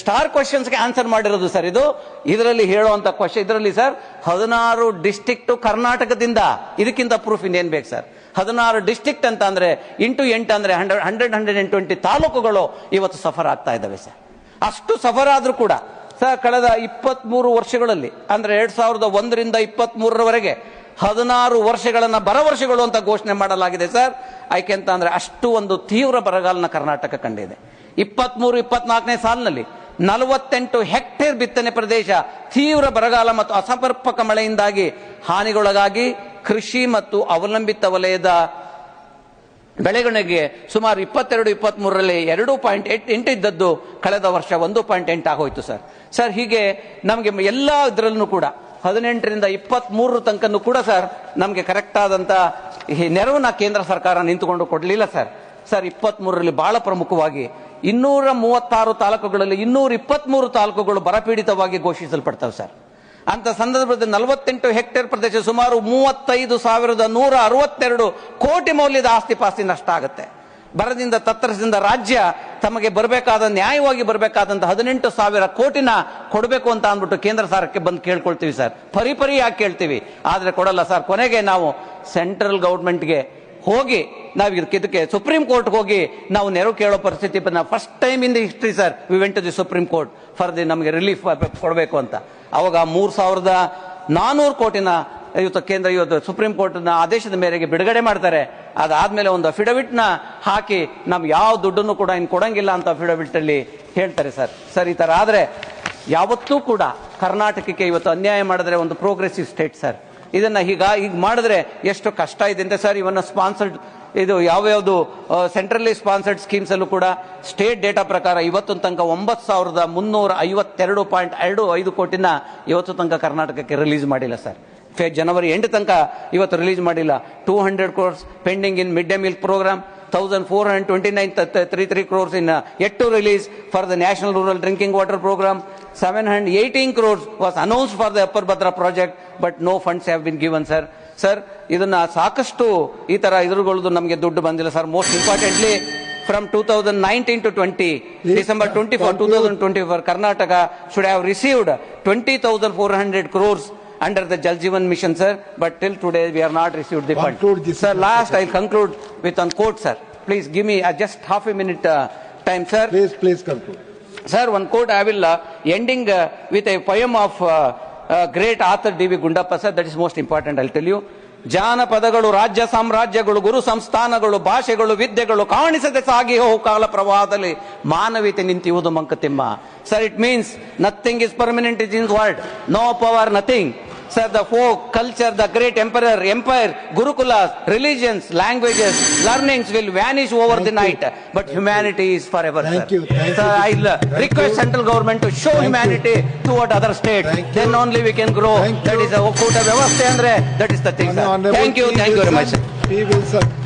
ಸ್ಟಾರ್ ಕ್ವಶನ್ಸ್ಗೆ ಆನ್ಸರ್ ಮಾಡಿರೋದು ಸರ್ ಇದು. ಇದರಲ್ಲಿ ಹೇಳುವಂತ ಕ್ವಶನ್ ಇದರಲ್ಲಿ ಸರ್, ಹದಿನಾರು ಡಿಸ್ಟಿಕ್ಟ್ ಕರ್ನಾಟಕದಿಂದ. ಇದಕ್ಕಿಂತ ಪ್ರೂಫ್ ಇನ್ನೇನು ಬೇಕು ಸರ್? ಹದಿನಾರು ಡಿಸ್ಟಿಕ್ಟ್ ಅಂತ ಅಂದರೆ ಇಂಟು ಎಂಟು ಅಂದ್ರೆ hundred hundred hundred and twenty ತಾಲೂಕುಗಳು ಇವತ್ತು ಸಫರ್ ಆಗ್ತಾ ಇದ್ದಾವೆ ಸರ್. ಅಷ್ಟು ಸಫರ್ ಆದ್ರೂ ಕೂಡ, ಸರ್, ಕಳೆದ ಇಪ್ಪತ್ತ್ ಮೂರು ವರ್ಷಗಳಲ್ಲಿ, ಅಂದ್ರೆ ಎರಡು ಸಾವಿರದ ಒಂದರಿಂದ ಇಪ್ಪತ್ತ್ಮೂರರವರೆಗೆ ಹದಿನಾರು ವರ್ಷಗಳನ್ನು ಬರ ವರ್ಷಗಳು ಅಂತ ಘೋಷಣೆ ಮಾಡಲಾಗಿದೆ ಸರ್. ಯಾಕೆ ಅಂತ ಅಂದ್ರೆ ಅಷ್ಟು ಒಂದು ತೀವ್ರ ಬರಗಾಲನ ಕರ್ನಾಟಕ ಕಂಡಿದೆ. ಇಪ್ಪತ್ಮೂರು, ಇಪ್ಪತ್ನಾಲ್ಕನೇ ಸಾಲಿನಲ್ಲಿ ನಲವತ್ತೆಂಟು ಹೆಕ್ಟೇರ್ ಬಿತ್ತನೆ ಪ್ರದೇಶ ತೀವ್ರ ಬರಗಾಲ ಮತ್ತು ಅಸಮರ್ಪಕ ಮಳೆಯಿಂದಾಗಿ ಹಾನಿಗೊಳಗಾಗಿ ಕೃಷಿ ಮತ್ತು ಅವಲಂಬಿತ ವಲಯದ ಬೆಳೆಗಳಿಗೆ ಸುಮಾರು ಇಪ್ಪತ್ತೆರಡು ಇಪ್ಪತ್ತ್ ಮೂರರಲ್ಲಿ ಎರಡು ಪಾಯಿಂಟ್ ಎಂಟು ಎಂಟು ಇದ್ದದ್ದು ಕಳೆದ ವರ್ಷ ಒಂದು ಪಾಯಿಂಟ್ ಎಂಟು ಆಗೋಯ್ತು ಸರ್. ಸರ್, ಹೀಗೆ ನಮಗೆ ಎಲ್ಲ ಇದರಲ್ಲೂ ಕೂಡ ಹದಿನೆಂಟರಿಂದ ಇಪ್ಪತ್ತ್ ಮೂರರ ತನಕನೂ ಕೂಡ ಸರ್ ನಮಗೆ ಕರೆಕ್ಟ್ ಆದಂಥ ನೆರವನ್ನ ಕೇಂದ್ರ ಸರ್ಕಾರ ನಿಂತುಕೊಂಡು ಕೊಡಲಿಲ್ಲ ಸರ್. ಸರ್ ಇಪ್ಪತ್ತ್ ಮೂರರಲ್ಲಿ ಬಹಳ ಪ್ರಮುಖವಾಗಿ ಇನ್ನೂರ ಮೂವತ್ತಾರು ತಾಲೂಕುಗಳಲ್ಲಿ ಇನ್ನೂರ ಇಪ್ಪತ್ಮೂರು ತಾಲೂಕುಗಳು ಬರಪೀಡಿತವಾಗಿ ಘೋಷಿಸಲ್ಪಡ್ತವೆ ಸರ್. ಅಂತ ಸಂದರ್ಭದಲ್ಲಿ ನಲವತ್ತೆಂಟು ಹೆಕ್ಟೇರ್ ಪ್ರದೇಶ ಸುಮಾರು ಮೂವತ್ತೈದು ಸಾವಿರದ ನೂರ ಅರವತ್ತೆರಡು ಕೋಟಿ ಮೌಲ್ಯದ ಆಸ್ತಿ ಪಾಸ್ತಿ ನಷ್ಟ ಆಗುತ್ತೆ. ಬರದಿಂದ ತತ್ತರಿಸಿದ ರಾಜ್ಯ ತಮಗೆ ಬರಬೇಕಾದ, ನ್ಯಾಯವಾಗಿ ಬರಬೇಕಾದಂತ ಹದಿನೆಂಟು ಸಾವಿರ ಕೋಟಿನ ಕೊಡಬೇಕು ಅಂತ ಅಂದ್ಬಿಟ್ಟು ಕೇಂದ್ರ ಸರ್ಕಾರಕ್ಕೆ ಬಂದು ಕೇಳ್ಕೊಳ್ತೀವಿ ಸರ್. ಪರಿಪರಿಯಾಗಿ ಕೇಳ್ತೀವಿ? ಆದ್ರೆ ಕೊಡಲ್ಲ ಸರ್. ಕೊನೆಗೆ ನಾವು ಸೆಂಟ್ರಲ್ ಗೌರ್ಮೆಂಟ್ಗೆ ಹೋಗಿ ನಾವು ಇದಕ್ಕೆ ಸುಪ್ರೀಂ ಕೋರ್ಟ್ ಹೋಗಿ ನಾವು ನೆರವು ಕೇಳೋ ಪರಿಸ್ಥಿತಿ first time in the history sir we went to the supreme court for the ನಮಗೆ ರಿಲೀಫ್ ಕೊಡಬೇಕು ಅಂತ. ಅವಾಗ ಮೂರು ಸಾವಿರದ ನಾನ್ನೂರು ಕೋಟಿನ ಇವತ್ತು ಕೇಂದ್ರ, ಇವತ್ತು ಸುಪ್ರೀಂ ಕೋರ್ಟ್ನ ಆದೇಶದ ಮೇರೆಗೆ ಬಿಡುಗಡೆ ಮಾಡ್ತಾರೆ. ಅದಾದ್ಮೇಲೆ ಒಂದು ಅಫಿಡವಿಟ್ನ ಹಾಕಿ ನಮ್ಗೆ ಯಾವ ದುಡ್ಡನ್ನು ಕೂಡ ಇನ್ನು ಕೊಡಂಗಿಲ್ಲ ಅಂತ ಅಫಿಡವಿಟ್ ಅಲ್ಲಿ ಹೇಳ್ತಾರೆ ಸರ್ ಸರ್, ಈ ತರ ಆದ್ರೆ ಯಾವತ್ತೂ ಕೂಡ ಕರ್ನಾಟಕಕ್ಕೆ ಇವತ್ತು ಅನ್ಯಾಯ ಮಾಡಿದ್ರೆ ಒಂದು ಪ್ರೋಗ್ರೆಸಿವ್ ಸ್ಟೇಟ್ ಸರ್ ಇದನ್ನ ಈಗ ಈಗ ಮಾಡಿದ್ರೆ ಎಷ್ಟು ಕಷ್ಟ ಇದೆ ಅಂತ ಸರ್ ಇವನ್ನ ಸ್ಪಾನ್ಸರ್ಡ್ ಇದು ಯಾವ್ಯಾವುದು ಸೆಂಟ್ರಲಿ ಸ್ಪಾನ್ಸರ್ಡ್ ಸ್ಕೀಮ್ಸ್ ಅಲ್ಲೂ ಕೂಡ ಸ್ಟೇಟ್ ಡೇಟಾ ಪ್ರಕಾರ ಇವತ್ತು ತನಕ ಒಂಬತ್ತು ಸಾವಿರದ ಮುನ್ನೂರ ಐವತ್ತೆರಡು ಪಾಯಿಂಟ್ ಎರಡು ಐದು ಕೋಟಿನ ಇವತ್ತು ತನಕ ಕರ್ನಾಟಕಕ್ಕೆ ರಿಲೀಸ್ ಮಾಡಿಲ್ಲ ಸರ್. ಫೆ ಜನವರಿ ಎಂಟು ತನಕ ಇವತ್ತು ರಿಲೀಸ್ ಮಾಡಿಲ್ಲ. Two hundred crores pending in mid day meal programme thousand four hundred twenty nine three three crores in yet to release for the national rural drinking water programme seven hundred eighteen crores was announce for the upper Bhadra project but no funds have been given sir sir ಇದನ್ನ ಸಾಕಷ್ಟು ಈ ತರ ಎದುರುಗೊಳ್ಳೋದು ನಮಗೆ ದುಡ್ಡು ಬಂದಿಲ್ಲ sir most importantly from two thousand nineteen to twenty December twenty four two thousand twenty four Karnataka should have received twenty thousand four hundred crores under the Jal Jeevan mission sir but till today we are not received the fund sir last I conclude with one quote sir please give me just half a minute time sir please please conclude sir one quote I will ending with a poem of uh, author D V Gundappa sir that is most important author ತಿಳಿಯು. ಜಾನಪದಗಳು ರಾಜ್ಯ ಸಾಮ್ರಾಜ್ಯಗಳು ಗುರು ಸಂಸ್ಥಾನಗಳು ಭಾಷೆಗಳು ವಿದ್ಯೆಗಳು ಕಾಣಿಸದೆ ಸಾಗಿ ಹೋಗು ಕಾಲ ಪ್ರವಾಹದಲ್ಲಿ ಮಾನವೀಯತೆ ನಿಂತಿರುವುದು Mankuthimma. Sir it means nothing is permanent is in world no power nothing sir folk, culture, the great emperor, empire, gurukulas, religions, languages, languages will vanish over over the night. you. But humanity is forever Thank sir. you, thank sir i uh, request you. central government to show humanity to toward other states then only we can grow that is a Okuta Vyavastha Andre. that is the thing sir. Thank you thank you very much. P. Wilson.